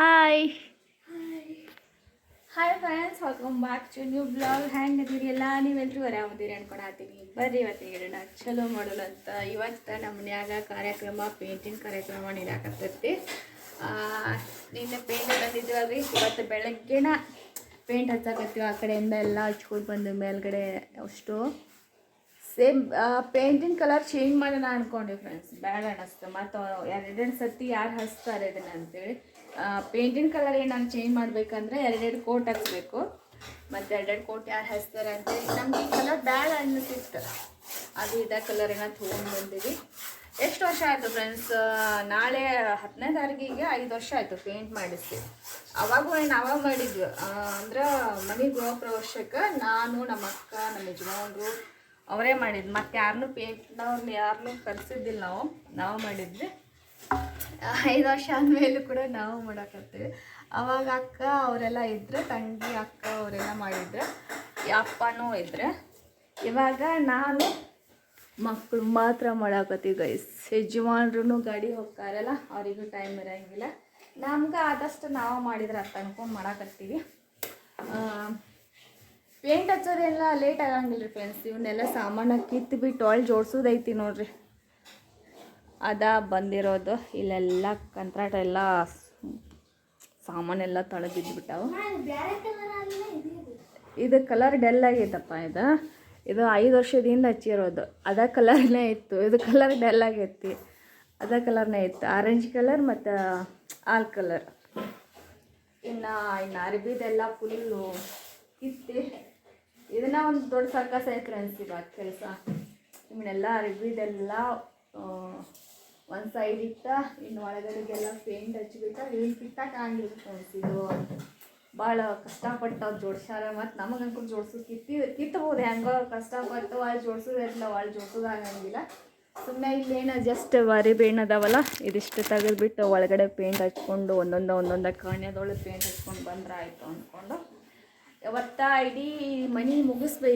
Hi hi friends welcome back to new blog ಹ್ಯಾಂಗೆ ಅದೀರಿ ಎಲ್ಲ ನೀವೆಲ್ಲರೂ ಆರಾಮದಿರಿ ಅನ್ಕೊಳತ್ತೀನಿ ಬರ್ರಿ ಇವತ್ತಿನ ಗಿಡ ಚಲೋ ಮಾಡೋಣ ಅಂತ. ಇವತ್ತು ನಮ್ಮ ಮನ್ಯಾಗ ಕಾರ್ಯಕ್ರಮ ಪೇಂಟಿಂಗ್ ಕಾರ್ಯಕ್ರಮ ನೀಡಾಕತ್ತೈತಿ ನಿನ್ನೆ ಪೇಂಟ್ ಬಂದಿದ್ದೀವಲ್ರಿ ಇವತ್ತು ಬೆಳಗ್ಗೆನ ಪೇಂಟ್ ಹಚ್ಚಾಕತ್ತೀವಿ ಆ ಕಡೆಯಿಂದ. ಎಲ್ಲ ಹಚ್ಕೊಂಡು ಬಂದು ಮೇಲ್ಗಡೆ ಅಷ್ಟು. ಸೇಮ್ ಪೇಂಟಿಂಗ್ ಕಲರ್ ಚೇಂಜ್ ಮಾಡೋಣ ಅನ್ಕೊಂಡೆ ಫ್ರೆಂಡ್ಸ್ ಬೇಡ ಅನ್ನಿಸ್ತು ಮತ್ತು ಎರಡೆರಡು ಸರ್ತಿ ಯಾರು ಹಚ್ತಾರೆ ಇದನ್ನು ಅಂತೇಳಿ. ಪೇಂಟಿನ ಕಲರ್ ಏನು ನಾನು ಚೇಂಜ್ ಮಾಡಬೇಕಂದ್ರೆ ಎರಡೆರಡು ಕೋಟ್ ಹಚ್ಬೇಕು. ಮತ್ತು ಎರಡೆರಡು ಕೋಟ್ ಯಾರು ಹಚ್ತಾರೆ ಅಂತೇಳಿ. ನಮ್ಗೆ ಈ ಕಲರ್ ಬೇಡ ಅನ್ನಿಸಿತ್ತು. ಅದು ಇದೇ ಕಲರ್ ಏನೋ ತೊಗೊಂಡು ಬಂದಿವಿ. ಎಷ್ಟು ವರ್ಷ ಆಯಿತು ಫ್ರೆಂಡ್ಸ್ ನಾಳೆ ಹತ್ತನೇ ತಾರೀಕಿಗೆ ಐದು ವರ್ಷ ಆಯಿತು ಪೇಂಟ್ ಮಾಡಿಸಿ ಅವಾಗೂ ಏನು ಅವಾಗ ಮಾಡಿದ್ವಿ. ಅಂದ್ರೆ ಮನೆ ಗೃಹ ಪ್ರವೇಶಕ್ಕೆ ನಾನು ನಮ್ಮ ಅಕ್ಕ ನಮ್ಮ ಯಜಮಾನ್ರು ಅವರೇ ಮಾಡಿದ್ದು. ಮತ್ತು ಯಾರನ್ನು ಪೇಟ್ನವ್ರನ್ನ ಯಾರನ್ನೂ ಕರೆಸಿದ್ದಿಲ್ಲ ನಾವು. ನಾವು ಮಾಡಿದ್ವಿ. ಐದು ವರ್ಷ ಆದಮೇಲೂ ಕೂಡ ನಾವು ಮಾಡಕತ್ತೀವಿ. ಅವಾಗ ಅಕ್ಕ ಅವರೆಲ್ಲ ಇದ್ರೆ, ತಂಗಿ ಅಕ್ಕ ಅವರೆಲ್ಲ ಮಾಡಿದ್ರು. ಅಪ್ಪನೂ ಇದ್ರೆ. ಇವಾಗ ನಾನು ಮಕ್ಕಳು ಮಾತ್ರ ಮಾಡಾಕತ್ತೀವಿ ಗೈಸ್ ಯಜಮಾನ್ರು ಗಾಡಿ ಹೋಗ್ತಾರಲ್ಲ, ಅವರಿಗೂ ಟೈಮ್ ಇರೋಂಗಿಲ್ಲ. ನಮ್ಗೆ ಆದಷ್ಟು ನಾವು ಮಾಡಿದ್ರೆ ಅಂತ ಅನ್ಕೊಂಡು ಮಾಡಾಕತ್ತೀವಿ ಪೇಂಟ್ ಹಚ್ಚೋದೆಲ್ಲ ಲೇಟ್ ಆಗಂಗಿಲ್ಲ ರೀ ಫ್ರೆಂಡ್ಸ್ ಇವನ್ನೆಲ್ಲ ಸಾಮಾನು ಕಿತ್ತು ಬಿಟ್ಟು ಒಳಗೆ ಜೋಡ್ಸೋದೈತಿ ನೋಡ್ರಿ. ಅದ ಬಂದಿರೋದು. ಇಲ್ಲೆಲ್ಲ ಕಂತ್ರಾಟ ಎಲ್ಲ ಸಾಮಾನೆಲ್ಲ ಬಿದ್ದುಬಿಟ್ಟಾವು ಇದು ಕಲರ್ ಡೆಲ್ ಆಗೈತಪ್ಪ ಇದು. ಇದು ಐದು ವರ್ಷದಿಂದ ಹಚ್ಚಿರೋದು. ಅದ ಕಲರ್ನೇ ಇತ್ತು. ಇದು ಕಲರ್ ಡೆಲ್ ಆಗೈತಿ. ಅದ ಕಲರ್ನೇ ಇತ್ತು. ಆರೆಂಜ್ ಕಲರ್ ಮತ್ತು ಆಲ್ ಕಲರ್ ಇನ್ನು ಇನ್ನು ಅರ್ಬಿದೆಲ್ಲ ಫುಲ್ಲು ಕಿತ್ತಿ ಇದನ್ನ ಒಂದು ದೊಡ್ಡ ಸರ್ಕಸ್ ಐತೆ ಇವಾಗ ಕೆಲಸ. ಇವನ್ನೆಲ್ಲ ಅರ್ಬಿದೆಲ್ಲ ಒಂದು ಸೈಡ್ ಇಟ್ಟ ಇನ್ನು ಒಳಗಡೆಗೆಲ್ಲ ಪೇಂಟ್ ಹಚ್ಬಿಟ್ಟ ಏನು ಕಿತ್ತಾಕ ಆಗಿರ್ಬೇಕು ಇದು ಭಾಳ ಕಷ್ಟಪಟ್ಟು ಅವ್ರು ಜೋಡ್ಸ್ಯಾರ ಮತ್ತು ನಮಗೆ ಅನ್ಕೊಂಡು ಜೋಡ್ಸೋದು ಕಿತ್ತಿ ಕಿತ್ತಬೋದು ಹೆಂಗೋ ಕಷ್ಟಪಟ್ಟು ಅಲ್ಲಿ ಜೋಡ್ಸೋದು ಇರಲ್ಲ ಅಲ್ಲಿ ಜೋಡ್ಸೋದು ಆಗಂಗಿಲ್ಲ. ಸುಮ್ಮನೆ ಇಲ್ಲೇನು ಜಸ್ಟ್ ವರಿ ಬೇಣ್ ಅದಾವಲ್ಲ, ಇದಿಷ್ಟು ತೆಗೆದ್ಬಿಟ್ಟು ಒಳಗಡೆ ಪೇಂಟ್ ಹಚ್ಕೊಂಡು, ಒಂದೊಂದು ಒಂದೊಂದು ಕಾಣ್ಯದೊಳಗೆ ಪೇಂಟ್ ಹಚ್ಕೊಂಡು ಬಂದ್ರೆ ಆಯಿತು ಅಂದ್ಕೊಂಡು ಯಾವತ್ತ ಇಡೀ ಮನೆ ಮುಗಿಸ್ಬೇ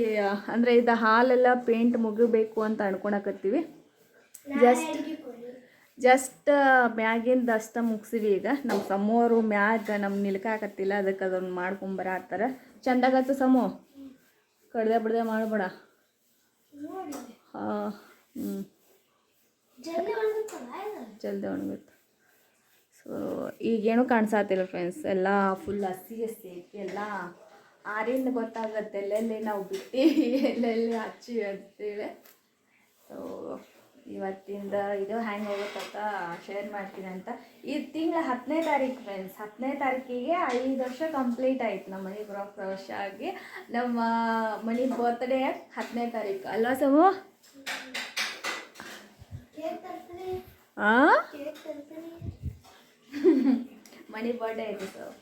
ಅಂದರೆ ಇದು ಹಾಲೆಲ್ಲ ಪೇಂಟ್ ಮುಗಿಬೇಕು ಅಂತ ಅನ್ಕೊಳಕತ್ತೀವಿ. ಜಸ್ಟ್ ಜಸ್ಟ್ ಮ್ಯಾಗಿಂದ ಅಷ್ಟ ಮುಗಿಸಿವಿ ಈಗ. ನಮ್ಮ ಸಮೋರು ಮ್ಯಾಗ ನಮ್ಮ ನಿಲ್ಕಾಕತ್ತಿಲ್ಲ ಅದಕ್ಕೆ ಅದನ್ನು ಮಾಡ್ಕೊಂಬರತ್ತಾರ ಚಂದಾಗತ್ತು ಸಮು? ಕಡ್ದೆ ಬಿಡ್ದೆ ಮಾಡಬೇಡ. ಹಾಂ ಹ್ಞೂ ಜಲ್ದಿ ಒಣಗುತ್ತೆ. ಸೊ ಈಗೇನು ಕಾಣಿಸತ್ತಿಲ್ಲ ಫ್ರೆಂಡ್ಸ್ ಎಲ್ಲ ಫುಲ್ ಹಸಿ ಹಸಿ ಐತಿ ಎಲ್ಲ ಆರಿಂದ ಗೊತ್ತಾಗುತ್ತೆ ಎಲ್ಲೆಲ್ಲಿ ನಾವು ಬಿಟ್ಟಿವಿ ಎಲ್ಲೆಲ್ಲಿ ಹಚ್ಚಿ ಅಂತೇಳಿ ಸೊ ಇವತ್ತಿಂದ ಇದು ಹ್ಯಾಂಗ್ ಹೋಗುತ್ತಂತ ಶೇರ್ ಮಾಡ್ತೀನಿ ಅಂತ. ಈ ತಿಂಗಳ ಹತ್ತನೇ ತಾರೀಕು ಫ್ರೆಂಡ್ಸ್ ಹತ್ತನೇ ತಾರೀಕಿಗೆ ಐದು ವರ್ಷ ಕಂಪ್ಲೀಟ್ ಆಯ್ತು ನಮ್ಮ ಮನೆ ಗೃಹ ಪ್ರವೇಶ ಆಗಿ. ನಮ್ಮ ಮನೆ ಬರ್ತ್ಡೇ ಹತ್ತನೇ ತಾರೀಕು. ಅಲ್ವಾ ಸಮು ಮನಿ ಮನೆ ಬರ್ಡೇ ಇದೆ ಸರ್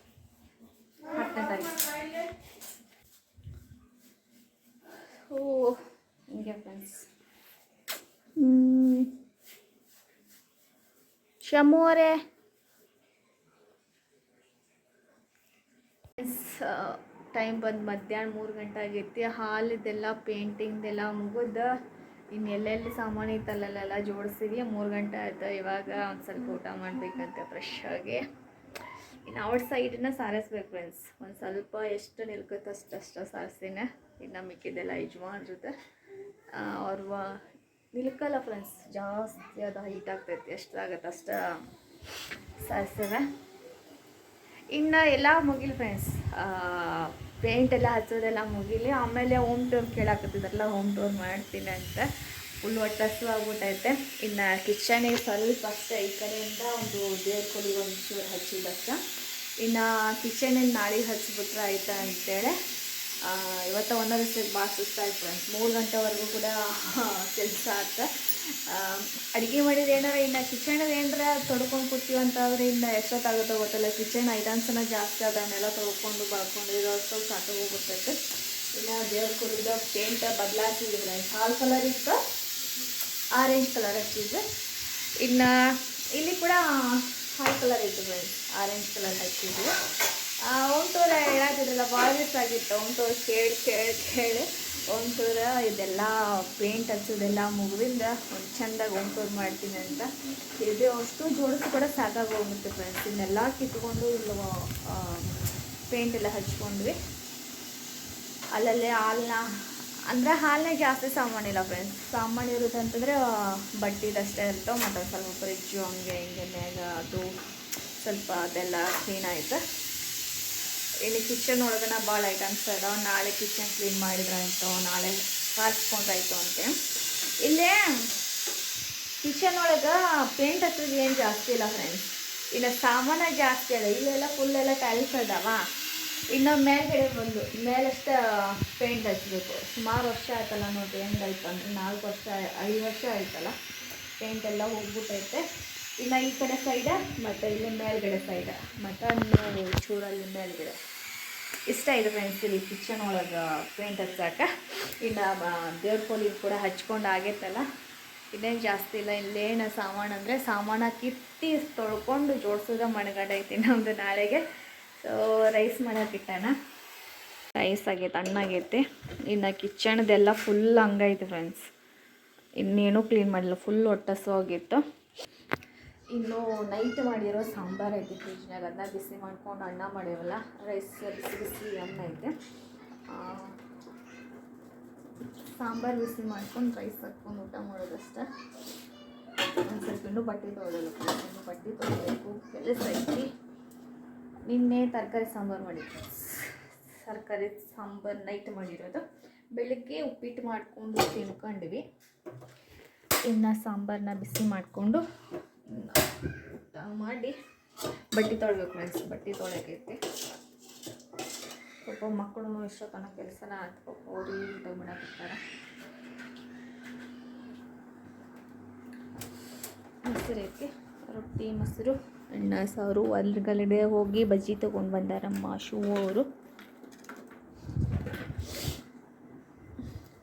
ಹತ್ತನೇ ತಾರೀಕು. ಓ. ಹಿಂಗೆ ಫ್ರೆಂಡ್ಸ್ ಶಮು ಅವರೇ. ಟೈಮ್ ಬಂದು ಮಧ್ಯಾಹ್ನ ಮೂರು ಗಂಟೆ ಆಗೈತಿ. ಹಾಲಿದೆಲ್ಲ ಪೇಂಟಿಂಗ್ದೆಲ್ಲ ಮುಗಿದ ಇನ್ನು ಎಲ್ಲೆಲ್ಲಿ ಸಾಮಾನು ಇತ್ತಲ್ಲೆಲ್ಲ ಜೋಡಿಸಿದ್ವಿ. ಮೂರು ಗಂಟೆ ಆಯ್ತು ಇವಾಗ ಒಂದು ಸ್ವಲ್ಪ ಊಟ ಮಾಡಬೇಕಂತೆ ಫ್ರೆಶ್ ಆಗಿ. ಇನ್ನು ಔಟ್ ಸೈಡನ್ನ ಸಾರಿಸ್ಬೇಕು ಫ್ರೆಂಡ್ಸ್ ಒಂದು ಸ್ವಲ್ಪ ಎಷ್ಟು ನಿಲ್ಕುತ್ತೆ ಅಷ್ಟು ಅಷ್ಟು ಸಾರಿಸ್ತೀನಿ ಇನ್ನು ಮಿಕ್ಕಿದ್ದೆಲ್ಲ ಯಜಮಾನ್ರದ್ದು ಅವ್ರ ನಿಲ್ಕಲ್ಲ ಫ್ರೆಂಡ್ಸ್ ಜಾಸ್ತಿ ಅದು ಹೀಟ್ ಆಗ್ತೈತಿ. ಎಷ್ಟಾಗತ್ತೆ ಅಷ್ಟು ಸಾರಿಸ್ತೇವೆ ಇನ್ನು ಎಲ್ಲ ಮುಗಿಲಿ ಫ್ರೆಂಡ್ಸ್ ಪೇಂಟ್ ಎಲ್ಲ ಹಚ್ಚೋದೆಲ್ಲ ಮುಗಿಲಿ. ಆಮೇಲೆ ಹೋಮ್ ಟೂರ್ ಕೇಳಾಕತ್ತಿದ್ರಲ್ಲ ಹೋಮ್ ಟೂರ್ ಮಾಡ್ತೀನಿ ಅಂತ. ಫುಲ್ ಒಟ್ಟು ಹಸು ಆಗ್ಬಿಟ್ಟೈತೆ ಇನ್ನು ಕಿಚನಿಗೆ ಸ್ವಲ್ಪ ಅಷ್ಟೇ ಈ ಕಡೆಯಿಂದ ಒಂದು ದೇವ್ರ ಕೊಡಿಗೆ ಒಂದು ಚೂರು ಹಚ್ಚಿದ್ದಷ್ಟ. ಇನ್ನು ಕಿಚನಲ್ಲಿ ನಾಳೆ ಹಚ್ಚಿಬಿಟ್ರೆ ಆಯಿತಾ ಅಂತೇಳಿ ಇವತ್ತು ಒಂದೊಂದು ದಿವಸಕ್ಕೆ ಭಾಳ ಸುಸ್ತಾಯ್ತು ಫ್ರೆಂಡ್ಸ್ ಮೂರು ಗಂಟೆವರೆಗೂ ಕೂಡ ಕೆಲಸ ಆತ. ಅಡುಗೆ ಮಾಡಿದ ಏನಾರ ಇನ್ನು ಕಿಚನ್ ಏನಾರ ತೊಡ್ಕೊಂಡು ಕೂತೀವಂತಂದ್ರೆ ಇನ್ನು ಎಷ್ಟೊತ್ತಾಗುತ್ತೋ ಗೊತ್ತಿಲ್ಲ. ಕಿಚನ್ ಐದಾನ್ಸನ ಜಾಸ್ತಿ ಅದನ್ನೆಲ್ಲ ತೊಳ್ಕೊಂಡು ಬಳ್ಕೊಂಡು ಇರೋ ಸಾಕು ಹೋಗ್ಬಿಡ್ತೈತೆ ಇನ್ನು ದೇವ್ರ ಕುಡಿದ ಪೇಂಟ್ ಬದಲಾಯಿಸಿದ್ವಿ ಫ್ರೆಂಡ್ಸ್ ಹಾಲ್ ಕಲರ್ ಇತ್ತು. ಆರೆಂಜ್ ಕಲರ್ ಹಚ್ಚಿದ್ದೆ ಇನ್ನು ಇಲ್ಲಿ ಕೂಡ ಹಾಲ್ ಕಲರ್ ಇತ್ತು ಫ್ರೆಂಡ್ಸ್ ಆರೆಂಜ್ ಕಲರ್ ಹಚ್ಚಿದ್ವಿ ಓಮ್ ಹೇಳಾತಿದ್ರಲ್ಲ ಭಾಳ ದಿವಸ ಆಗಿತ್ತು. ಟೂರ್ ಕೇಳಿ ಕೇಳಿ ಕೇಳಿ. ಒಂಥೂರ ಇದೆಲ್ಲ ಪೇಂಟ್ ಹಚ್ಚೋದೆಲ್ಲ ಮುಗಿದಿಂದ ಒಂದು ಚೆಂದಾಗಿ ಒಂಚೂರು ಮಾಡ್ತೀನಿ ಅಂತ ಇದು ಅಷ್ಟು ಜೋಡಿಸಿ ಕೂಡ ಸಾಕಾಗಿ ಹೋಗುತ್ತೆ ಫ್ರೆಂಡ್ಸ್ ಇನ್ನೆಲ್ಲ ಕಿತ್ಕೊಂಡು ಇಲ್ಲ ಪೇಂಟ್ ಎಲ್ಲ ಹಚ್ಕೊಂಡ್ವಿ. ಅಲ್ಲಲ್ಲೇ ಹಾಲನ್ನ ಅಂದರೆ ಹಾಲನ್ನೇ ಜಾಸ್ತಿ ಸಾಮಾನಿಲ್ಲ ಫ್ರೆಂಡ್ಸ್ ಸಾಮಾನು ಇರುತ್ತೆ ಅಂತಂದರೆ ಬಟ್ಟಿದಷ್ಟೇ ಇರ್ತವೆ ಮತ್ತು ಸ್ವಲ್ಪ ಫ್ರಿಜ್ಜು ಹಂಗೆ ಹಿಂಗೆ ಮ್ಯಾಗ ಅದು ಸ್ವಲ್ಪ ಅದೆಲ್ಲ ಕ್ಲೀನ್ ಆಯಿತು. ಇಲ್ಲಿ ಕಿಚನ್ ಒಳಗನ ಭಾಳ ಐಟಮ್ಸ್ ಇದಾವೆ. ನಾಳೆ ಕಿಚನ್ ಕ್ಲೀನ್ ಮಾಡಿದ್ರಾಯ್ತು, ನಾಳೆ ಕಾಸ್ಕೊಂಡ್ರಾಯ್ತು ಅಂತೆ. ಇಲ್ಲೇ ಕಿಚನ್ ಒಳಗೆ ಪೇಂಟ್ ಹತ್ತಿರ ಏನು ಜಾಸ್ತಿ ಇಲ್ಲ ಫ್ರೆಂಡ್ಸ್ ಇನ್ನು ಸಾಮಾನು ಜಾಸ್ತಿ ಅದ ಇಲ್ಲೆಲ್ಲ ಫುಲ್ ಎಲ್ಲ ಟೈಲ್ಸ್ ಅದಾವ ಇನ್ನು ಮೇಲ್ಗಡೆ ಬಂದು ಮೇಲಷ್ಟೇ ಪೇಂಟ್ ಹಚ್ಚಬೇಕು ಸುಮಾರು ವರ್ಷ ಆಯ್ತಲ್ಲ ನೋಡಿ ಹೆಂಗೆ ಆಯ್ತು ಅಂದರೆ ನಾಲ್ಕು ವರ್ಷ, ಐದು ವರ್ಷ ಆಯ್ತಲ್ಲ ಪೇಂಟ್ ಎಲ್ಲ ಹೋಗ್ಬಿಟ್ಟೈತೆ. ಇನ್ನು ಈ ಕಡೆ ಸೈಡ ಮತ್ತು ಇಲ್ಲಿ ಮೇಲ್ಗಡೆ ಸೈಡ ಅಲ್ಲಿ ಚೂರಲ್ಲಿ ಮೇಲ್ಗಡೆ. ಇಷ್ಟ ಇದೆ ಫ್ರೆಂಡ್ಸ್ ಇಲ್ಲಿ ಕಿಚನ್ ಒಳಗೆ ಪೇಂಟ್ ಹಚ್ಚಾಕ. ಇನ್ನು ದೇವ್ರ ಕೋಲಿ ಕೂಡ ಹಚ್ಕೊಂಡು ಆಗೈತಲ್ಲ. ಇನ್ನೇನು ಜಾಸ್ತಿ ಇಲ್ಲ ಇಲ್ಲೇನು ಸಾಮಾನು ಅಂದರೆ ಸಾಮಾನು ಕಿತ್ತಿ ತೊಳ್ಕೊಂಡು ಜೋಡಿಸೋದ ಮಣಗಡೈತಿ ನಮ್ಮದು ನಾಳೆಗೆ. ಸೊ ರೈಸ್ ಮಾಡೋಕ್ಕಿಟ್ಟಾನ ರೈಸ್ ಆಗೈತೆ ಹಣ್ಣಾಗೈತಿ ಇನ್ನು ಕಿಚನ್ದೆಲ್ಲ ಫುಲ್ ಹಂಗೈತೆ ಫ್ರೆಂಡ್ಸ್ ಇನ್ನೇನು ಕ್ಲೀನ್ ಮಾಡಿಲ್ಲ ಫುಲ್ ಹೊಟ್ಟಸು ಹೋಗಿತ್ತು ಇನ್ನು ನೈಟ್ ಮಾಡಿರೋ ಸಾಂಬಾರು ಐತೆ ಫ್ರಿಜ್ನಾಗ ಅದನ್ನ ಬಿಸಿ ಮಾಡ್ಕೊಂಡು ಅನ್ನ ಮಾಡಿರಲ್ಲ ರೈಸ್ ಬಿಸಿ ಬಿಸಿ ಅನ್ನ ಐತೆ. ಸಾಂಬಾರು ಬಿಸಿ ಮಾಡ್ಕೊಂಡು ರೈಸ್ ಹಾಕ್ಕೊಂಡು ಊಟ ಮಾಡೋದಷ್ಟೇ. ಒಂದು ಸ್ವಲ್ಪ ಇನ್ನೂ ಬಟ್ಟೆ ತೊಗೊಳ್ಳಲ್ಲ ಇನ್ನು ಬಟ್ಟೆ ತೊಗೊಳ್ಬೇಕು ಕೆಲಸ ಐತಿ. ನಿನ್ನೆ ತರಕಾರಿ ಸಾಂಬಾರು ಮಾಡಿದ್ದೆ ತರಕಾರಿ ಸಾಂಬಾರು ನೈಟ್ ಮಾಡಿರೋದು. ಬೆಳಗ್ಗೆ ಉಪ್ಪಿಟ್ಟು ಮಾಡಿಕೊಂಡು ತಿನ್ಕೊಂಡ್ವಿ. ಇನ್ನು ಸಾಂಬಾರನ್ನ ಬಿಸಿ ಮಾಡಿಕೊಂಡು ಮಾಡಿ ಬಟ್ಟೆ ತೊಳ್ಬೇಕು ಫ್ರೆಂಡ್ಸ್ ಬಟ್ಟೆ ತೊಳೆಯಕೈತಿ. ಪಾಪ ಮಕ್ಕಳು ಇಷ್ಟೊತ್ತನ ಕೆಲಸನ ಊಟ ಮಾಡಾಕತ್ತಾರೆ. ಮೊಸರು ಐತಿ. ರೊಟ್ಟಿ ಮೊಸರು ಅಣ್ಣ ಸಾರು ಹೊಲ್ಗಡೆ ಹೋಗಿ ಬಜ್ಜಿ ತೊಗೊಂಡು ಬಂದಾರಮ್ಮ ಶೂ ಅವರು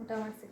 ಊಟ ಮಾಡಿಸಿ.